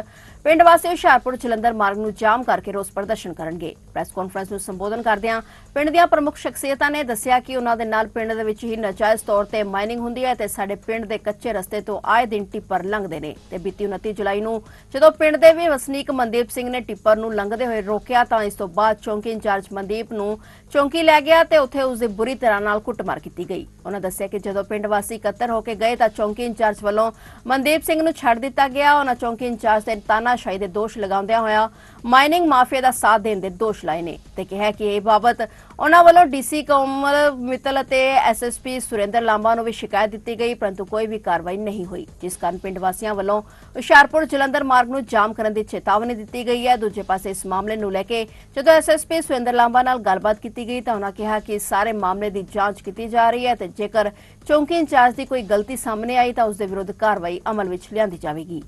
ਪਿੰਡ ਵਾਸੀ ਹੁਸ਼ਿਆਰਪੁਰ ਜਲੰਧਰ ਮਾਰਗ ਨੂੰ ਜਾਮ ਕਰਕੇ ਰੋਸ ਪ੍ਰਦਰਸ਼ਨ ਕਰਨਗੇ। ਪ੍ਰੈਸ ਕਾਨਫਰੰਸ ਨੂੰ ਸੰਬੋਧਨ ਕਰਦਿਆਂ ਪਿੰਡ ਦੀਆਂ ਪ੍ਰਮੁੱਖ ਸ਼ਖਸੀਅਤਾਂ ਨੇ ਦੱਸਿਆ ਕਿ ਉਹਨਾਂ ਦੇ ਨਾਲ ਪਿੰਡ ਦੇ ਵਿੱਚ ਹੀ ਨਜਾਇਜ਼ ਤੌਰ ਤੇ ਮਾਈਨਿੰਗ ਹੁੰਦੀ ਹੈ ਤੇ ਸਾਡੇ ਪਿੰਡ ਦੇ ਕੱਚੇ ਰਸਤੇ ਤੋਂ ਆਏ ਦਿਨ ਟਿੱਪਰ ਲੰਘਦੇ ਨੇ ਤੇ ਬੀਤੀ 29 ਜੁਲਾਈ ਨੂੰ ਜਦੋਂ ਪਿੰਡ ਦੇ ਵੀ ਵਸਨੀਕ ਮਨਦੀਪ ਸਿੰਘ ਨੇ ਟਿੱਪਰ ਨੂੰ ਲੰਘਦੇ ਹੋਏ ਰੋਕਿਆ ਤਾਂ ਇਸ ਤੋਂ ਬਾਅਦ ਚੌਂਕੀ ਇੰਚਾਰਜ ਮਨਦੀਪ ਨੂੰ ਚੌਂਕੀ ਲੈ ਗਿਆ ਤੇ ਉੱਥੇ ਉਸ ਦੀ ਬੁਰੀ ਤਰ੍ਹਾਂ ਨਾਲ ਕੁੱਟਮਾਰ ਕੀਤੀ ਗਈ। ਉਹਨਾਂ ਦੱਸਿਆ ਕਿ ਜਦੋਂ ਪਿੰਡ ਵਾਸੀ ਇਕੱਤਰ ਹੋ ਕੇ ਗਏ ਤਾਂ ਚੌਂਕੀ ਇੰਚਾਰਜ ਵੱਲੋਂ ਮਨਦੀਪ ਸਿੰਘ ਨੂੰ ਛੱਡ ਦਿੱਤਾ ਗਿਆ। ਉਹਨਾਂ ਚੌਂਕੀ ਇੰਚਾਰਜ ਤੇ ਤਾਨਾਸ਼ਾਹੀ ਦੇ ਦੋਸ਼ ਲਗਾਉਂਦਿਆਂ ਹੋਇਆ ਮਾਈਨਿੰਗ ਮਾਫੀਆ ਦਾ ਸਾਥ ਦੇਣ ਦੇ ਦੋਸ਼ ਲਾਏ ਨੇ ਤੇ ਕਿਹਾ ਕਿ ਇਹ ਬਾਬਤ ਉਹਨਾਂ ਵੱਲੋਂ ਡੀਸੀ ਕੋਮਲ ਮਿੱਤਲ ਅਤੇ ਐਸਐਸਪੀ ਸੁਰਿੰਦਰ ਲਾਂਬਾ ਨੂੰ ਵੀ ਸ਼ਿਕਾਇਤ ਦਿੱਤੀ ਗਈ, ਪਰੰਤੂ ਕੋਈ ਵੀ ਕਾਰਵਾਈ ਨਹੀਂ ਹੋਈ, ਜਿਸ ਕਾਰਨ ਪਿੰਡ ਵਾਸੀਆਂ ਵੱਲੋਂ ਹੁਸ਼ਿਆਰਪੁਰ ਜਲੰਧਰ ਮਾਰਗ ਨੂੰ ਜਾਮ ਕਰਨ ਦੀ ਚੇਤਾਵਨੀ ਦਿੱਤੀ ਗਈ ਹੈ। ਦੂਜੇ ਪਾਸੇ ਇਸ ਮਾਮਲੇ ਨੂੰ ਲੈ ਕੇ ਜਦੋਂ ਐਸਐਸਪੀ ਸੁਰਿੰਦਰ ਲਾਂਬਾ ਨਾਲ ਗੱਲਬਾਤ ਕੀਤੀ ਗਈ ਤਾਂ ਉਹਨਾਂ ਕਿਹਾ ਕਿ ਸਾਰੇ ਮਾਮਲੇ ਦੀ ਜਾਂਚ ਕੀਤੀ ਜਾ ਰਹੀ ਹੈ ਤੇ ਜੇਕਰ ਚੌਂਕੀ ਇੰਚਾਰਜ ਦੀ ਕੋਈ ਗਲਤੀ ਸਾਹਮਣੇ ਆਈ ਤਾਂ ਉਸ ਦੇ ਵਿਰੁੱਧ ਕਾਰਵਾਈ ਅਮਲ ਵਿੱਚ ਲਿਆਂਦੀ ਜਾਵੇਗੀ।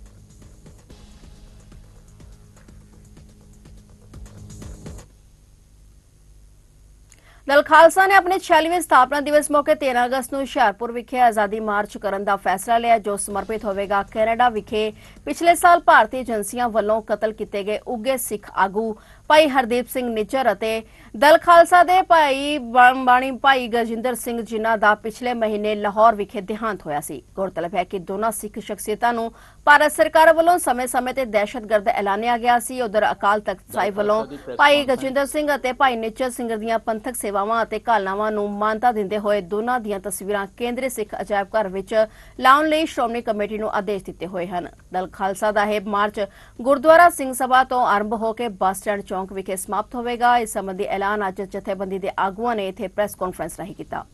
ਦਲ ਖਾਲਸਾ ਨੇ ਆਪਣੇ 46ਵੇਂ ਸਥਾਪਨਾ ਦਿਵਸ ਮੌਕੇ 13 ਅਗਸਤ ਨੂੰ ਹੁਸ਼ਿਆਰਪੁਰ ਵਿਖੇ ਆਜ਼ਾਦੀ ਮਾਰਚ ਕਰਨ ਦਾ ਫੈਸਲਾ ਲਿਆ, ਜੋ ਸਮਰਪਿਤ ਹੋਵੇਗਾ ਕੈਨੇਡਾ ਵਿਖੇ। ਪਿਛਲੇ ਸਾਲ ਭਾਰਤੀ ਏਜੰਸੀਆਂ ਵੱਲੋਂ ਕਤਲ ਕੀਤੇ ਗਏ ਉੱਗੇ ਸਿੱਖ ਆਗੂ ਭਾਈ ਹਰਦੀਪ ਸਿੰਘ ਨਿੱਜਰ ਅਤੇ ਦਲ ਖਾਲਸਾ ਦੇ ਭਾਈ ਬਾਣੀ ਭਾਈ ਗਜਿੰਦਰ ਸਿੰਘ ਜਿਨ੍ਹਾਂ ਦਾ ਪਿਛਲੇ ਮਹੀਨੇ ਲਾਹੌਰ ਵਿਖੇ ਦੇਹਾਂਤ ਹੋਇਆ ਸੀ। ਗੌਰਤਲਬ ਹੈ ਕਿ ਦੋਨਾਂ ਸਿੱਖ ਸ਼ਖਸੀਅਤਾਂ ਨੂੰ ਭਾਰਤ ਸਰਕਾਰ ਵੱਲੋਂ ਸਮੇਂ-ਸਮੇਂ ਤੇ ਦਹਿਸ਼ਤਗਰਦ ਐਲਾਨਿਆ ਗਿਆ ਸੀ। ਉਧਰ ਅਕਾਲ ਤਖਤ ਸਾਹਿਬ ਵੱਲੋਂ ਭਾਈ ਗਜਿੰਦਰ ਸਿੰਘ ਅਤੇ ਭਾਈ ਨਿੱਜਰ ਸਿੰਘ ਦੀਆਂ ਪੰਥਕ ਸੇਵਾਵਾਂ ਅਤੇ ਕਾਲਨਾਵਾਂ ਨੂੰ ਮਾਨਤਾ ਦਿੰਦੇ ਹੋਏ ਦੋਨਾਂ ਦੀਆਂ ਤਸਵੀਰਾਂ ਕੇਂਦਰੀ ਸਿੱਖ ਅਜਾਇਬ ਘਰ ਵਿੱਚ ਲਾਉਣ ਲਈ ਸ਼੍ਰੋਮਣੀ ਕਮੇਟੀ ਨੂੰ ਆਦੇਸ਼ ਦਿੱਤੇ ਹੋਏ ਹਨ। ਦਲ ਖਾਲਸਾ ਦਾ ਇਹ ਮਾਰਚ ਗੁਰਦੁਆਰਾ ਸਿੰਘ ਸਭਾ ਤੋਂ ਆਰੰਭ ਹੋ ਕੇ ਬੱਸ ਸਟੈਂਡ ਚੌਂਕ ਵਿਖੇ ਸਮਾਪਤ ਹੋਵੇਗਾ। ਇਸ ਸੰਬੰਧੀ ਐਲਾਨ ਅੱਜ ਜਥੇਬੰਦੀ ਦੇ ਆਗੂਆਂ ਨੇ ਇੱਥੇ ਪ੍ਰੈਸ ਕਾਨਫਰੰਸ ਰਾਹੀਂ ਕੀਤਾ।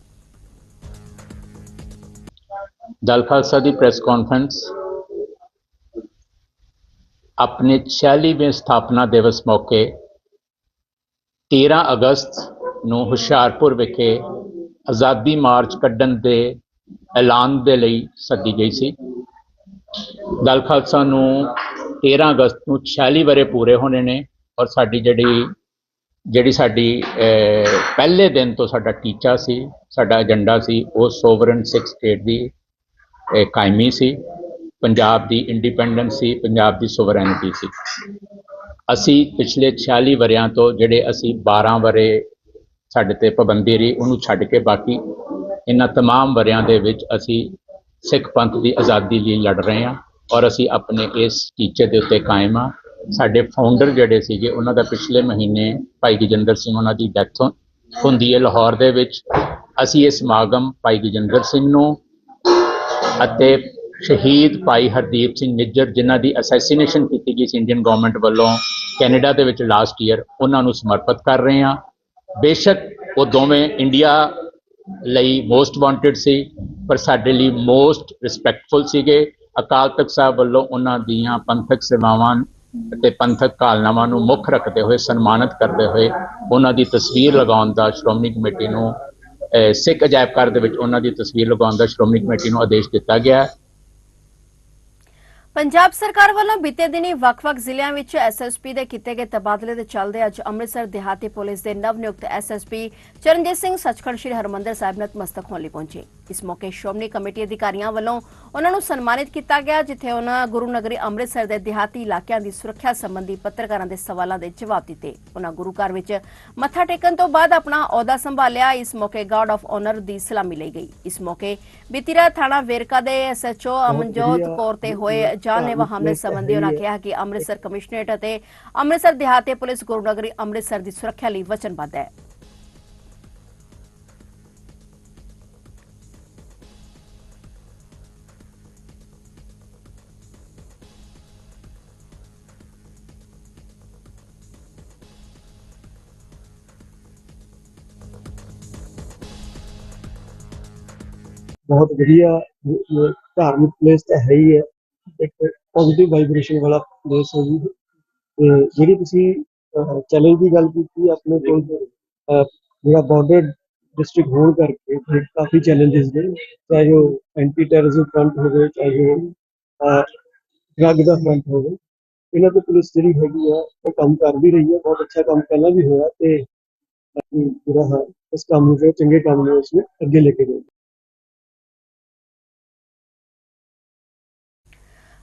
ਦਲ ਖਾਲਸਾ ਦੀ ਪ੍ਰੈਸ ਕਾਨਫਰੰਸ। ਆਪਣੇ 46ਵੇਂ ਸਥਾਪਨਾ ਦਿਵਸ ਮੌਕੇ 13 ਅਗਸਤ ਨੂੰ ਹੁਸ਼ਿਆਰਪੁਰ ਵਿਖੇ ਆਜ਼ਾਦੀ ਮਾਰਚ ਕੱਢਣ ਦੇ ਐਲਾਨ ਦੇ ਲਈ ਸੱਦੀ ਗਈ ਸੀ। ਦਲ ਖਾਲਸਾ ਨੂੰ 13 ਅਗਸਤ ਨੂੰ 46 ਵਰੇ ਪੂਰੇ ਹੋਣੇ ਨੇ। ਔਰ ਸਾਡੀ ਜਿਹੜੀ ਜਿਹੜੀ ਸਾਡੀ ਅਹ, ਪਹਿਲੇ ਦਿਨ ਤੋਂ ਸਾਡਾ ਟੀਚਾ ਸੀ ਸਾਡਾ ਏਜੰਡਾ ਸੀ ਉਹ ਸੋਵਰਨ ਸਿੱਖ ਸਟੇਟ ਦੀ ਇਹ ਕਾਇਮੀ ਸੀ ਪੰਜਾਬ ਦੀ ਇੰਡੀਪੈਂਡੈਂਸ ਸੀ ਪੰਜਾਬ ਦੀ ਸੋਵਰੈਨਿਟੀ ਸੀ ਅਸੀਂ ਪਿਛਲੇ 46 ਵਰਿਆਂ ਤੋਂ ਜਿਹੜੇ ਅਸੀਂ 12 ਵਰੇ ਸਾਡੇ ਤੇ ਪਾਬੰਦੀ ਰਹੀ ਉਹਨੂੰ ਛੱਡ ਕੇ ਬਾਕੀ ਇਹਨਾਂ तमाम ਵਰਿਆਂ ਦੇ ਵਿੱਚ ਅਸੀਂ ਸਿੱਖ ਪੰਥ ਦੀ ਆਜ਼ਾਦੀ ਲਈ ਲੜ ਰਹੇ ਹਾਂ ਔਰ ਅਸੀਂ ਆਪਣੇ ਇਸ ਟੀਚੇ ਦੇ ਉੱਤੇ ਕਾਇਮ ਹਾਂ ਸਾਡੇ ਫਾਊਂਡਰ ਜਿਹੜੇ ਸੀਗੇ, ਉਹਨਾਂ ਦਾ ਪਿਛਲੇ ਮਹੀਨੇ ਭਾਈ ਗਜਿੰਦਰ ਸਿੰਘ ਉਹਨਾਂ ਦੀ ਡੈਥ ਹੁੰਦੀ ਹੈ ਲਾਹੌਰ ਦੇ ਵਿੱਚ। ਅਸੀਂ ਇਹ ਸਮਾਗਮ ਭਾਈ ਗਜਿੰਦਰ ਸਿੰਘ ਨੂੰ ਅਤੇ ਸ਼ਹੀਦ ਭਾਈ ਹਰਦੀਪ ਸਿੰਘ ਨਿੱਜਰ, ਜਿਨ੍ਹਾਂ ਦੀ ਅਸੈਸੀਨੇਸ਼ਨ ਕੀਤੀ ਗਈ ਸੀ ਇੰਡੀਅਨ ਗਵਰਨਮੈਂਟ ਵੱਲੋਂ ਕੈਨੇਡਾ ਦੇ ਵਿੱਚ ਲਾਸਟ ਈਅਰ ਉਹਨਾਂ ਨੂੰ ਸਮਰਪਿਤ ਕਰ ਰਹੇ ਹਾਂ। ਬੇਸ਼ੱਕ ਉਹ ਦੋਵੇਂ ਇੰਡੀਆ ਲਈ ਮੋਸਟ ਵਾਂਟਡ ਸੀ, ਪਰ ਸਾਡੇ ਲਈ ਮੋਸਟ ਰਿਸਪੈਕਟਫੁਲ ਸੀਗੇ। ਅਕਾਲ ਤਖਤ ਸਾਹਿਬ ਵੱਲੋਂ ਉਹਨਾਂ ਦੀਆਂ ਪੰਥਕ ਸੇਵਾਵਾਂ ਅਤੇ ਪੰਥਕ ਕਾਲਨਾਵਾਂ ਨੂੰ ਮੁੱਖ ਰੱਖਦੇ ਹੋਏ ਸਨਮਾਨਿਤ ਕਰਦੇ ਹੋਏ ਉਹਨਾਂ ਦੀ ਤਸਵੀਰ ਲਗਾਉਣ ਦਾ ਸ਼੍ਰੋਮਣੀ ਕਮੇਟੀ ਨੂੰ ਅਹ, ਸਿੱਖ ਅਜਾਇਬ ਘਰ ਦੇ ਵਿੱਚ ਉਹਨਾਂ ਦੀ ਤਸਵੀਰ ਲਗਾਉਣ ਦਾ ਸ਼੍ਰੋਮਣੀ ਕਮੇਟੀ ਨੂੰ ਆਦੇਸ਼ ਦਿੱਤਾ ਗਿਆ। ਹੈ ਪੰਜਾਬ ਸਰਕਾਰ ਵੱਲੋਂ ਬੀਤੇ ਦਿਨੀ ਵੱਖ-ਵੱਖ ਜ਼ਿਲ੍ਹਿਆਂ ਵਿੱਚ ਐਸਐਸਪੀ ਦੇ ਕੀਤੇ ਗਏ ਤਬਾਦਲੇ ਦੇ ਚੱਲਦੇ ਅੱਜ ਅੰਮ੍ਰਿਤਸਰ ਦਿਹਾਤੀ ਪੁਲਿਸ ਦੇ ਨਵ ਨਿਯੁਕਤ ਐਸਐਸਪੀ ਚਰਨਜੀਤ ਸਿੰਘ ਸੱਚਖੰਡ ਸ੍ਰੀ ਹਰਮੰਦਰ ਸਾਹਿਬ ਨਤਮਸਤਕ ਹੋਣ ਲਈ ਪਹੁੰਚੇ। ਇਸ ਮੌਕੇ ਸ਼੍ਰੋਮਣੀ ਕਮੇਟੀ ਅਧਿਕਾਰੀਆਂ ਵੱਲੋਂ ਉਹਨਾਂ ਨੂੰ ਸਨਮਾਨਿਤ ਕੀਤਾ ਗਿਆ ਜਿੱਥੇ ਉਹਨਾਂ ਗੁਰੂ ਨਗਰੀ ਅੰਮ੍ਰਿਤਸਰ ਦੇ ਦਿਹਾਤੀ ਇਲਾਕਿਆਂ ਦੀ ਸੁਰੱਖਿਆ ਸੰਬੰਧੀ ਪੱਤਰਕਾਰਾਂ ਦੇ ਸਵਾਲਾਂ ਦੇ ਜਵਾਬ ਦਿੱਤੇ। ਉਹਨਾਂ ਗੁਰੂ ਘਰ ਵਿੱਚ ਮੱਥਾ ਟੇਕਣ ਤੋਂ ਬਾਅਦ ਆਪਣਾ ਅਹੁਦਾ ਸੰਭਾਲਿਆ। ਇਸ ਮੌਕੇ ਗਾਰਡ ਆਫ ਆਨਰ ਦੀ ਸਲਾਮੀ ਲਈ ਗਈ। ਇਸ ਮੌਕੇ ਬੀਤੀਰਾ ਥਾਣਾ ਵੇਰਕਾ ਦੇ ਐਸਐਚਓ ਅਮਨਜੋਤ ਕੌਰ ਤੇ ਹੋਏ ਜਾਨਲੇਵਾ ਹਮਲੇ ਸੰਬੰਧੀ ਉਹਨਾਂ ਕਿਹਾ ਕਿ ਅੰਮ੍ਰਿਤਸਰ ਕਮਿਸ਼ਨਰੇਟ ਅਤੇ ਅੰਮ੍ਰਿਤਸਰ ਦਿਹਾਤੀ ਪੁਲਿਸ ਗੁਰੂ ਨਗਰੀ ਅੰਮ੍ਰਿਤਸਰ ਦੀ ਸੁਰੱਖਿਆ ਲਈ ਵਚਨਬੱਧ ਹੈ। ਬਹੁਤ ਵਧੀਆ ਧਾਰਮਿਕ ਪਲੇਸ ਤਾਂ ਹੈ ਹੀ ਹੈ। ਇੱਕ ਪੋਜ਼ਿਟਿਵ ਵਾਈਬ੍ਰੇਸ਼ਨ ਵਾਲਾ ਪਲੇਸ ਹੈ ਜੀ। ਤੇ ਜਿਹੜੀ ਤੁਸੀਂ ਚੈਲੰਜ ਦੀ ਗੱਲ ਕੀਤੀ ਆਪਣੇ ਕੋਲ ਅਹ, ਜਿਹੜਾ ਬਾਰਡਰ ਡਿਸਟ੍ਰਿਕਟ ਹੋਣ ਕਰਕੇ ਇੱਥੇ ਕਾਫੀ ਚੈਲੰਜਸ ਨੇ। ਚਾਹੇ ਉਹ ਐਂਟੀ ਟੈਰਰਿਜ਼ਮ ਫਰੰਟ ਹੋਵੇ ਚਾਹੇ ਉਹ ਡਰੱਗ ਦਾ ਫਰੰਟ ਹੋਵੇ। ਇਹਨਾਂ ਤੇ ਪੁਲਿਸ ਜਿਹੜੀ ਹੈਗੀ ਆ ਉਹ ਕੰਮ ਕਰ ਵੀ ਰਹੀ ਹੈ। ਬਹੁਤ ਅੱਛਾ ਕੰਮ ਪਹਿਲਾਂ ਵੀ ਹੋਇਆ ਤੇ ਅਸੀਂ ਜਿਹੜਾ ਹੈ ਇਸ ਕੰਮ ਨੂੰ ਜੋ ਚੰਗੇ ਕੰਮ ਨੂੰ ਉਸਨੂੰ ਅੱਗੇ ਲੈ ਕੇ ਜਾਈਏ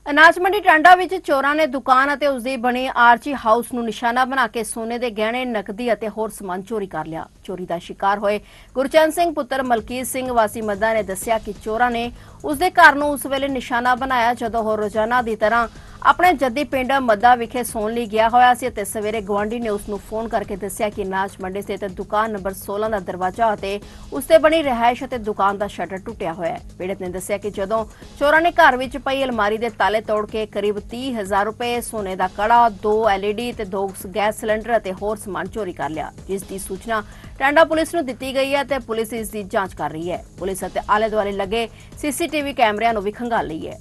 ਅਨਾਜ ਮੰਡੀ ਟਾਂਡਾ ਵਿੱਚ ਚੋਰਾਂ ਨੇ ਦੁਕਾਨ ਅਤੇ ਉਸ ਦੀ ਬਣੀ ਆਰਚੀ ਹਾਊਸ ਨੂੰ ਨਿਸ਼ਾਨਾ ਬਣਾ ਕੇ ਸੋਨੇ ਦੇ ਗਹਿਣੇ, ਨਕਦੀ ਅਤੇ ਹੋਰ ਸਮਾਨ ਚੋਰੀ ਕਰ ਲਿਆ। ਚੋਰੀ ਦਾ ਸ਼ਿਕਾਰ ਹੋਏ ਗੁਰਚੰਦ ਸਿੰਘ ਪੁੱਤਰ ਮਲਕੀਤ ਸਿੰਘ ਵਾਸੀ ਮੱਦਾ ਨੇ ਦੱਸਿਆ ਕਿ ਚੋਰਾਂ ਨੇ ਉਸ ਦੇ ਘਰ ਨੂੰ ਉਸ ਵੇਲੇ ਨਿਸ਼ਾਨਾ ਬਣਾਇਆ ਜਦੋਂ ਉਹ ਰੋਜ਼ਾਨਾ ਦੀ ਤਰ੍ਹਾਂ ਆਪਣੇ ਜੱਦੀ ਪਿੰਡ ਮੱਦਾ ਵਿਖੇ ਸੌਣ ਲਈ ਗਿਆ ਹੋਇਆ ਸੀ ਤੇ ਸਵੇਰੇ ਗਵਾਂਢੀ ਨੇ ਉਸ ਨੂੰ ਫੋਨ ਕਰਕੇ ਦੱਸਿਆ ਕਿ ਨਾਚ ਮੰਡੀ ਸਥਿਤ ਦੁਕਾਨ ਨੰਬਰ 16 ਦਾ ਦਰਵਾਜ਼ਾ ਅਤੇ ਉਸ ਤੇ ਬਣੀ ਰਹਿائش ਅਤੇ ਦੁਕਾਨ ਦਾ ਸ਼ਟਰ ਟੁੱਟਿਆ ਹੋਇਆ ਹੈ। ਪੀੜਤ ਨੇ ਦੱਸਿਆ ਕਿ ਜਦੋਂ ਚੋਰਾਂ ਨੇ ਘਰ ਵਿੱਚ ਪਈ ਅਲਮਾਰੀ ਦੇ ਤਾਲੇ ਤੋੜ ਕੇ ਕਰੀਬ 30000 ਰੁਪਏ ਸੋਨੇ ਦਾ ਕੜਾ, ਦੋ ਐਲਈਡੀ ਤੇ ਦੋ ਗੈਸ ਸਿਲੰਡਰ ਅਤੇ ਹੋਰ ਸਮਾਨ ਚੋਰੀ ਕਰ ਲਿਆ। ਜਿਸ ਦੀ ਸੂਚਨਾ ਟਾਂਡਾ ਪੁਲਿਸ ਨੂੰ ਦਿੱਤੀ ਗਈ ਹੈ ਤੇ ਪੁਲਿਸ ਇਸ ਦੀ ਜਾਂਚ ਕਰ ਰਹੀ ਹੈ। ਪੁਲਿਸ ਅਤੇ ਆਲੇ ਦੁਆਲੇ ਲੱਗੇ ਸੀਸੀਟੀਵੀ ਕੈਮਰਿਆਂ ਨੂੰ ਵੀ ਖੰਗਾਲ ਲਈ ਹੈ।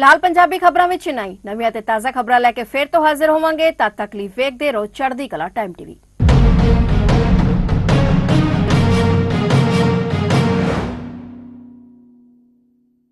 ਫਿਲਹਾਲ ਪੰਜਾਬੀ ਖਬਰਾਂ ਵਿੱਚ ਇੰਨਾ ਨਵੀਆਂ ਤੇ ਤਾਜ਼ਾ ਖਬਰਾਂ ਲੈ ਕੇ ਫੇਰ ਤੋਂ ਹਾਜ਼ਰ ਹੋਵਾਂਗੇ। ਤਦ ਤੱਕ ਲਈ ਵੇਖਦੇ ਰਹੋ ਚੜ੍ਹਦੀ ਕਲਾ ਟਾਈਮ ਟੀਵੀ।